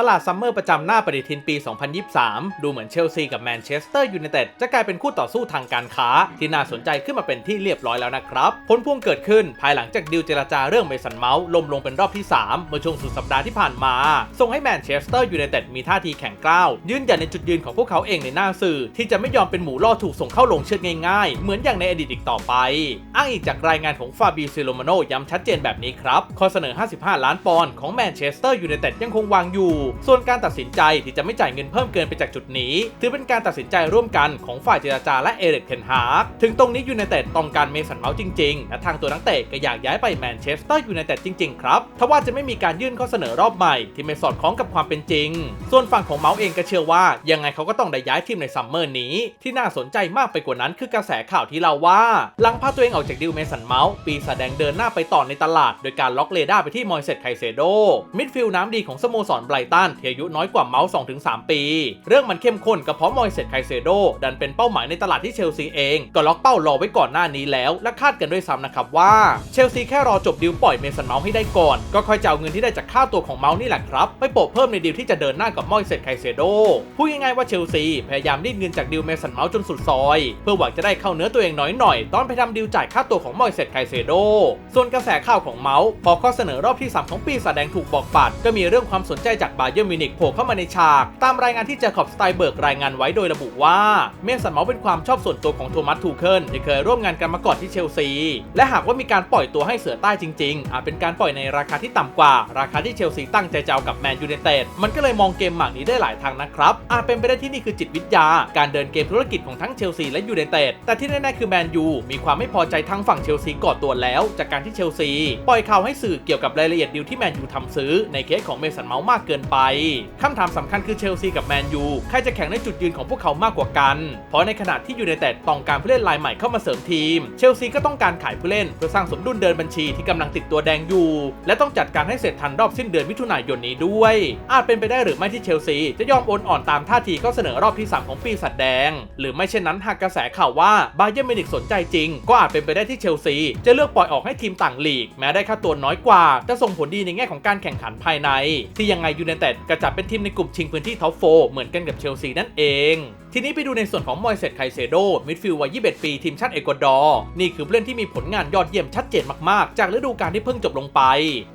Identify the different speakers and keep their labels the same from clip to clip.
Speaker 1: ตลาดซัมเมอร์ประจำหน้าปฏิทินปี 2023 ดูเหมือนเชลซีกับแมนเชสเตอร์ยูไนเต็ดจะกลายเป็นคู่ต่อสู้ทางการค้า ที่น่าสนใจขึ้นมาเป็นที่เรียบร้อยแล้วนะครับ ผลพวงเกิดขึ้นภายหลังจากดิวเจรจาเรื่องเมสันเมาส์ลมลงเป็นรอบที่ 3 เมื่อช่วงสุดสัปดาห์ที่ผ่านมา ส่งให้แมนเชสเตอร์ยูไนเต็ดมีท่าทีแข็งกร้าว ยืนหยันในจุดยืนของพวกเขาเองในหน้าสื่อ ที่จะไม่ยอมเป็นหมูล่อถูกส่งเข้าลงเชือดง่ายๆ เหมือนอย่างในอดีตอีกต่อไป อ้างอิงจากรายงานของฟาบิซิโลมาโนย้ำชัดเจนแบบนี้ครับข้อเสนอ 55 ล้านปอนด์ของแมนเชสเตอร์ยูไนเต็ดยังคงวางอยู่ส่วนการตัดสินใจที่จะไม่จ่ายเงินเพิ่มเกินไปจากจุดนี้ ถือเป็นการตัดสินใจร่วมกันของฝ่ายเจรจาและเอริกเทนฮากถึงตรงนี้ยูไนเต็ดต้องการเมสันเมาส์จริงๆ และทางตัวนักเตะก็อยากย้ายไปแมนเชสเตอร์ยูไนเต็ดจริงๆครับทว่าจะไม่มีการยื่นข้อเสนอรอบใหม่ที่ไม่สอดคล้องกับความเป็นจริง ส่วนฝั่งของเมาส์เองก็เชื่อว่า ยังไงเขาก็ต้องได้ย้ายทีมในซัมเมอร์นี้ ที่น่าสนใจมากไปกว่านั้นคือกระแสข่าวที่เราว่า หลังพาตัวเองออกจากดิวเมสันเมาส์ปีศาจแดงเดินหน้าไปต่อในตลาด โดยการล็อกเรดาร์ไปที่มอยเซตไคเซโดมิดฟิลด์น้ำดีของสโมสรไบรตันที่อายุน้อยกว่าเมาส์2-3 ปี เรื่องมันเข้มข้นก็เพราะมอยเซตไคเซโดดันเป็นเป้าหมายในตลาดที่เชลซีเอง ก็ล็อกเป้ารอไว้ก่อนหน้านี้แล้ว และคาดกันด้วยซ้ำนะครับว่าเชลซีแค่รอจบดิวปล่อยเมสันเมาส์ให้ได้ก่อน ก็ค่อยจะเอาเงินที่ได้จากค่าตัวของเมาส์นี่แหละครับไปโปะเพิ่มในดิวที่จะเดินหน้ากับมอยเซตไคเซโดพูดง่ายๆว่าเชลซีพยายามรีดเงินจากดิวเมสันเมาส์จนสุดซอย เพื่อหวังจะได้เข้าเนื้อตัวเองน้อยหน่อยตอนไปทำดิวจ่ายค่าตัวของมอยเซตไคเซโดส่วนกระแสข่าวของเมาส์พอข้อเสนอรอบที่3ของปีศาจแดงถูกบอกปัดก็มีเรื่องความสนใจจากบาเยอร์มิวนิกโผล่เข้ามาในฉาก ตามรายงานที่เจคอบสไตเบิร์กรายงานไว้โดยระบุว่า เมสันเมาส์เป็นความชอบส่วนตัวของโทมัสทูเคิลที่เคยร่วมงานกันมาก่อนที่เชลซี และหากว่ามีการปล่อยตัวให้เสือใต้จริงๆ อาจเป็นการปล่อยในราคาที่ต่ำกว่า ราคาที่เชลซีตั้งใจจะเอากับแมนยูไนเต็ดมันก็เลยมองเกมหมากนี้ได้หลายทางนะครับอาจเป็นไปได้ที่นี่คือจิตวิทยา การเดินเกมธุรกิจของทั้งเชลซีและยูไนเต็ดแต่ที่แน่ๆคือแมนยูมีความไม่พอใจทั้งฝั่งเชลซีก่อตัวแล้ว จากการที่เชลซี ปล่อยข่าวให้สื่อเกี่ยวกับรายละเอียดดีลที่แมนยูทำซื้อในเคสของเมสันเมาส์มากเกินไปคำถามสำคัญคือเชลซีกับแมนยูใครจะแข่งในจุดยืนของพวกเขามากกว่ากัน เพราะในขณะที่ยูไนเต็ดต้องการผู้เล่นรายใหม่เข้ามาเสริมทีม เชลซีก็ต้องการขายผู้เล่น เพื่อสร้างสมดุลเดินบัญชีที่กำลังติดตัวแดงอยู่ และต้องจัดการให้เสร็จทันรอบสิ้นเดือนมิถุนายนนี้ด้วย อาจเป็นไปได้หรือไม่ที่เชลซีจะยอมโอนอ่อนตามท่าทีเข้าเสนอรอบที่3ของปีศาจแดง หรือไม่เช่นนั้นหากกระแสข่าวว่าบาเยอร์มิวนิกสนใจจริง ก็อาจเป็นไปได้ที่เชลซีจะเลือกปล่อยออกให้ทีมต่างลีก แม้ได้ค่าตัวน้อยกว่า จะส่งผลดีในแง่ของการแข่งขันภายใน ที่ยังไงยูไนเต็ดก็จะเป็นทีมในกลุ่มชิงพื้นที่ท็อปโฟเหมือนกันกับเชลซีนั่นเอง ทีนี้ไปดูในส่วนของมอยเซตไคเซโดมิดฟิลด์วัย 21 ปี ทีมชาติเอกวาดอร์นี่คือผู้เล่นที่มีผลงานยอดเยี่ยมชัดเจนมากๆ จากฤดูกาลที่เพิ่งจบลงไป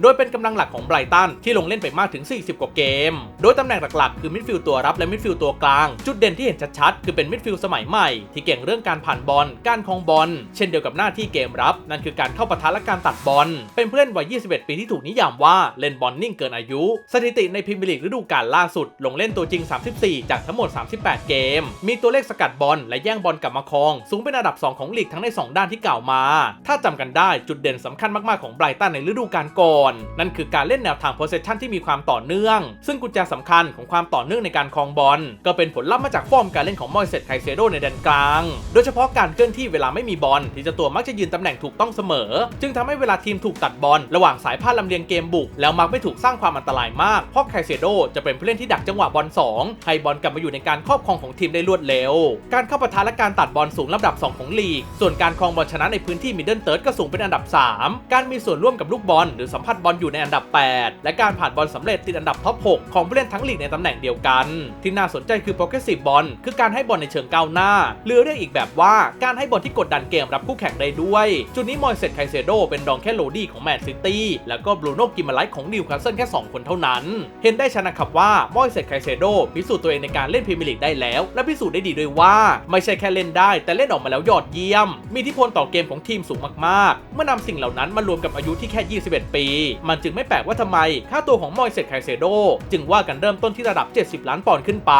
Speaker 1: โดยเป็นกำลังหลักของไบรตันที่ลงเล่นไปมากถึง 40 กว่าเกม โดยตำแหน่งหลักๆคือมิดฟิลด์ตัวรับและมิดฟิลด์ตัวกลาง จุดเด่นที่เห็นชัดๆคือเป็นมิดฟิลด์สมัยใหม่ที่เก่งเรื่องการผ่านบอล การคองบอล เช่นเดียวกับหน้าที่เกมรับ นั่นคือการเข้าปะทะและการตัดบอล เป็นผู้เล่นวัย 21 ปีที่ถูกนิยามว่าเล่นบอลนิ่งเกินอายุ สถิติในพรีเมียร์ลีกฤดูกาลล่าสุด ลงเล่นตัวจริง 34 จากทั้งหมด 38 เกมมีตัวเลขสกัดบอลและแย่งบอลกลับมาครอง สูงเป็นอันดับ 2 ของลีกทั้งใน 2 ด้านที่กล่าวมา ถ้าจำกันได้จุดเด่นสำคัญมากๆของไบรตันในฤดูกาลก่อน นั่นคือการเล่นแนวทาง possession ที่มีความต่อเนื่อง ซึ่งกุญแจสำคัญของความต่อเนื่องในการครองบอล ก็เป็นผลลัพธ์มาจากฟอร์มการเล่นของมอยเซตไคเซโดในแดนกลาง โดยเฉพาะการเคลื่อนที่เวลาไม่มีบอลที่จะตัวมักจะยืนตำแหน่งถูกต้องเสมอ จึงทำให้เวลาทีมถูกตัดบอลระหว่างสายพาดลำเลียงเกมบุกแล้วมักไม่ถูกสร้างความอันตรายมากเพราะไคเซโดจะเป็นผู้เล่นที่ดักจังหวะบอล2ให้บอลกลับมาอยู่ในการครอบครองของทีมได้รวดเร็ว การเข้าปะทะและการตัดบอลสูงลำดับ 2 ของลีก ส่วนการครองบอลชนะในพื้นที่มิดเดิลเติร์ดก็สูงเป็นอันดับ 3 การมีส่วนร่วมกับลูกบอล หรือสัมผัสบอลอยู่ในอันดับ 8 และการผ่านบอลสำเร็จติดอันดับท็อป 6 ของผู้เล่นทั้งลีกในตำแหน่งเดียวกัน ที่น่าสนใจคือ progressive บอลคือการให้บอลในเชิงก้าวหน้า หรือเรียกอีกแบบว่าการให้บอลที่กดดันเกมรับคู่แข่งได้ด้วย จุดนี้มอยเซตไคเซโดเป็นรองแค่โลดี้ของแมนซิตี้แล้วก็บรูโน่กิมาไลท์ของนิวคาสเซิลแค่ 2 คนเท่านั้น เห็นได้ชัดนะครับว่ามอยเซตไคเซโดพิสูจน์ตัวเองในการเล่นพรีเมียร์ลีกได้แล้วและพิสูจน์ได้ดีด้วยว่า ไม่ใช่แค่เล่นได้ แต่เล่นออกมาแล้วยอดเยี่ยม มีอิทธิพลต่อเกมของทีมสูงมากๆ เมื่อนำสิ่งเหล่านั้นมารวมกับอายุที่แค่ 21 ปี มันจึงไม่แปลกว่าทำไม ค่าตัวของมอยเซตไคเซโดจึงว่ากันเริ่มต้นที่ระดับ 70 ล้านปอนด์ขึ้นไป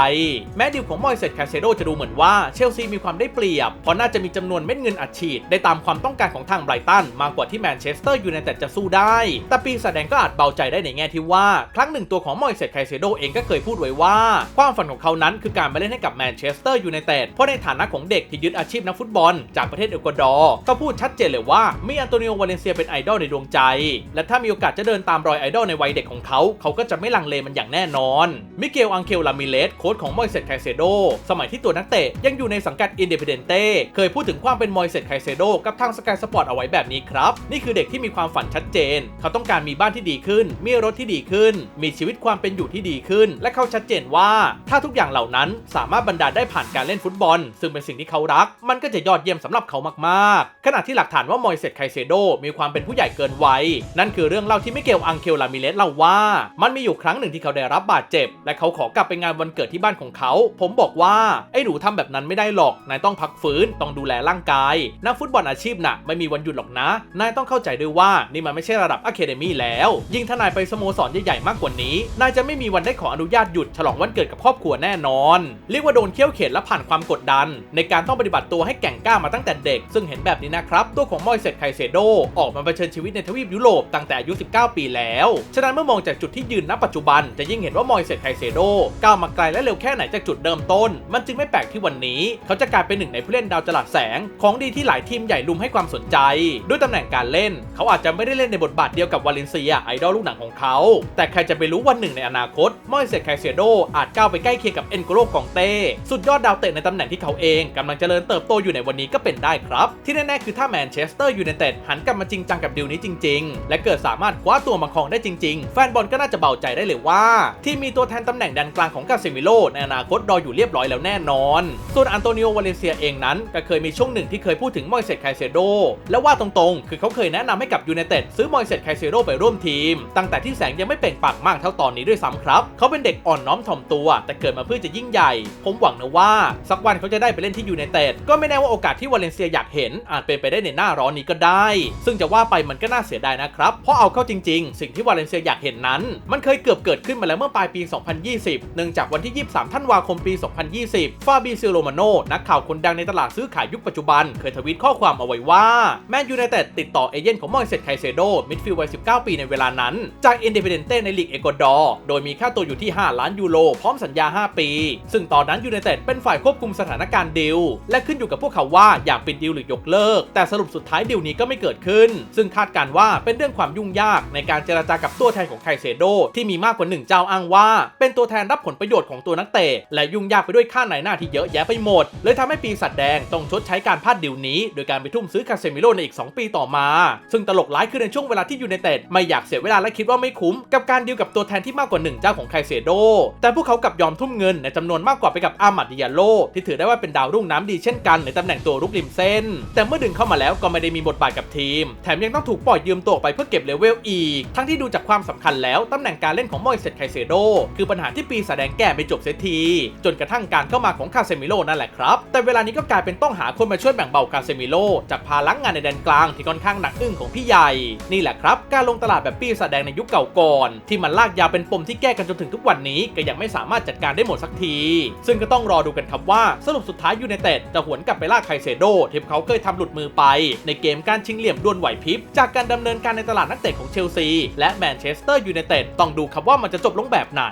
Speaker 1: แม้ดีลของมอยเซตไคเซโดจะดูเหมือนว่าเชลซีมีความได้เปรียบ เพราะน่าจะมีจำนวนเม็ดเงินอัดฉีดได้ตามความต้องการของทางไบรตันมากกว่าที่แมนเชสเตอร์ยูไนเต็ดจะสู้ได้ แต่ปีศาจแดงก็อาจเบาใจได้ในแง่ที่ว่า ครั้งหนึ่งตัวของมอยเซตไคเซโดเองก็เคยพูดไว้ว่า ความฝันของเขานั้นคือการมาเล่นให้กับแมนนเชสเตอร์ยูไนเต็ดเพราะในฐานะของเด็กที่ยึดอาชีพนักฟุตบอล จากประเทศเอกวาดอร์ก็พูดชัดเจนเลยว่ามีอันโตนิโอวาเลนเซียเป็นไอดอลในดวงใจ และถ้ามีโอกาสจะเดินตามรอยไอดอลในวัยเด็กของเขา เขาก็จะไม่ลังเลมันอย่างแน่นอน มิเกลอังเคลลามิเลสโค้ชของมอยเซตไคเซโดสมัยที่ตัวนักเตะยังอยู่ในสังกัดอินเด p เดนเต้เคยพูดถึงความเป็นมอยเซตไคเซโดกับทางสกายสปอร์ตเอาไว้แบบนี้ครับนี่คือเด็กที่มีความฝันชัดเจน เขาต้องการมีบ้านที่ดีขึ้น มีรถที่ดีขึ้น มีชีวิตความเป็นอยู่ที่ดีขึ้น และเขาชัดเจนว่าถ้าทุกอย่างเหล่านั้นสามารถบรรดาได้ผ่านการเล่นฟุตบอล ซึ่งเป็นสิ่งที่เขารัก มันก็จะยอดเยี่ยมสำหรับเขามากๆ ขณะที่หลักฐานว่ามอยเซตไคเซโดมีความเป็นผู้ใหญ่เกินวัย นั่นคือเรื่องเล่าที่มิเกลอังเคลลามิเลสเล่าว่า มันมีอยู่ครั้งหนึ่งที่เขาได้รับบาดเจ็บ และเขาขอกลับไปงานวันเกิดที่บ้านของเขา ผมบอกว่าไอ้หนูทำแบบนั้นไม่ได้หรอก นายต้องพักฟื้น ต้องดูแลร่างกาย นักฟุตบอลอาชีพน่ะไม่มีวันหยุดหรอกนะ นายต้องเข้าใจด้วยว่านี่มันไม่ใช่ระดับอะเคเดมี่แล้ว ยิ่งถ้านายไปสโมสรใหญ่ๆมากกว่านี้ นายจะไม่มีวันได้ขออนุญาตหยุดฉลองวันเกิดกับครอบครัวแน่นอน เรียกว่าโดนเคี่ยวเข็นและผ่านความกดดัน ในการต้องปฏิบัติตัวให้แก่งกล้ามาตั้งแต่เด็ก ซึ่งเห็นแบบนี้นะครับ ตัวของมอยเซตไคเซโด ออกมาเผชิญชีวิตในทวีปยุโรปตั้งแต่อายุ 19 ปีแล้ว ฉะนั้นเมื่อมองจากจุดที่ยืนณปัจจุบัน จะยิ่งเห็นว่ามอยเซตไคเซโดก้าวมาไกลและเร็วแค่ไหนจากจุดเริ่มต้น มันจึงไม่แปลกที่วันนี้ เขาจะกลายเป็นหนึ่งในผู้เล่นดาวจลัดแสง ของดีที่หลายทีมใหญ่ลุมให้ความสนใจ ด้วยตำแหน่งการเล่น เขาอาจจะไม่ได้เล่นในบทบาทเดียวกับวาเลนเซียไอดอลลูกหนังของเขา แต่ใครจะไปรู้วันหนึ่งในอนาคตมอยเซตไคเซโดอาจก้าวไปใกล้เคียงกับเอ็นโกโลกองเต้สุดยอดดาวเตะในตำแหน่งที่เขาเองกำลังเจริญเติบโตอยู่ในวันนี้ก็เป็นได้ครับ ที่แน่ๆคือถ้าแมนเชสเตอร์ยูไนเต็ดหันกลับมาจริงจังกับดีลนี้จริง ๆ และเกิดสามารถคว้าตัวมาครองได้จริง ๆ แฟนบอลก็น่าจะเบาใจได้เลยว่า ที่มีตัวแทนตำแหน่งแดนกลางของกาเซมิโลในอนาคตรออยู่เรียบร้อยแล้วแน่นอน ส่วนอันโตนิโอวาเลนเซียเองนั้น ก็เคยมีช่วงหนึ่งที่เคยพูดถึงมอยเซตไคเซโดและว่าตรงๆ คือเขาเคยแนะนำให้กับยูไนเต็ดซื้อมอยเซตไคเซโดไปร่วมทีม ตั้งแต่ที่แสงยังไม่เปล่งปลั่งมากเท่าตอนนี้ด้วยซ้ำครับ เขาเป็นเด็กอ่อนน้อมถ่อมตัว แต่เกิดมาเพื่อจะยิ่งใหญ่ ผมหวังนะว่า สักวันเขาจะได้ไปเล่นที่ยูไนเต็ดก็ไม่แน่ว่าโอกาสที่วาเลนเซียอยากเห็นอาจเป็นไปได้ในหน้าร้อนนี้ก็ได้ ซึ่งจะว่าไปมันก็น่าเสียดายนะครับ เพราะเอาเข้าจริง ๆ สิ่งที่วาเลนเซียอยากเห็นนั้น มันเคยเกือบเกิดขึ้นมาแล้วเมื่อปลายปี 2020 เนื่องจากวันที่ 23 ธันวาคมปี 2020 ฟาบิซิโรมาโนนักข่าวคนดังในตลาดซื้อขายยุคปัจจุบัน เคยทวีตข้อความเอาไว้ว่าแมนยูไนเต็ดติดต่อเอเย่นของมอยเซตไคเซโดมิดฟิลด์วัย 19 ปีในเวลานั้น จากอินเด p เดนเต้ในลีกเอกวาดอร์โดยมีค่าตัวอยู่ที่ 5 ล้านยูโรพร้อมสัญญา 5 ปี ซึ่งตอนนั้นยูไนเต็ดเป็นฝ่ายควบคุมสถานการณ์ดิว และขึ้นอยู่กับพวกเขาว่าอยากปิดดิวหรือยกเลิก แต่สรุปสุดท้ายดิวนี้ก็ไม่เกิดขึ้น ซึ่งคาดการว่าเป็นเรื่องความยุ่งยากในการเจรจากับตัวแทนของไคเซโดที่มีมากกว่าหนึ่งเจ้าอ้างว่า เป็นตัวแทนรับผลประโยชน์ของตัวนักเตะและยุ่งยากไปด้วยค่าไหนหน้าที่เยอะแยะไปหมด เลยทำให้ปีศาจแดงต้องชดใช้การพลาดดิวนี้ โดยการไปทุ่มซื้อคาเซมิโลในอีก 2 ปีต่อมา ซึ่งตลกร้ายคือในช่วงเวลาที่ยูไนเต็ดไม่อยากเสียเวลาและคิดว่าไม่คุ้มกับการดีลกับตัวแทนที่มากกว่าหนึ่งเจ้าของไคเซโดแต่พวกเขากลับยอมทุ่มเงินในจำนวนมากกว่าไปกับอามัดดิยาโลที่ถือได้ว่าเป็นดาวรุ่งน้ำดีเช่นกันในตำแหน่งตัวรุกริมเส้น แต่เมื่อดึงเข้ามาแล้วก็ไม่ได้มีบทบาทกับทีม แถมยังต้องถูกปล่อยยืมตัวไปเพื่อเก็บเลเวลอีก ทั้งที่ดูจากความสำคัญแล้วตำแหน่งการเล่นของมอยเซตไคเซโดคือปัญหาที่ปีแสดงแก้ไม่จบเสียที จนกระทั่งการเข้ามาของคาเซมิโลนั่นแหละครับ แต่เวลานี้ก็กลายเป็นต้องหาคนมาช่วยแบ่งเบาคาเซมิโลจากภาระงานในแดนกลางที่ค่อนข้างหนักอึ้งของพี่ใหญ่ นี่แหละครับ การลงตลาดแบบปีแสดงในยุคเก่าก่อน ที่มันลากยาวเป็นปมที่แก้กันจนถึงทุกวันนี้ก็ยังไม่สามารถจัดการได้หมดสักที ซึ่งก็ต้องรอดูกันครับว่า สรุปสุดท้ายยูไนเต็ดจะหวนกลับไปลากไคเซโดที่เขาเคยทำหลุดมือไป ในเกมการชิงเหลี่ยมดวลไหวพริบ จากการดำเนินการในตลาดนักเตะของเชลซี และแมนเชสเตอร์ยูไนเต็ดต้องดูครับว่ามันจะจบลงแบบไหน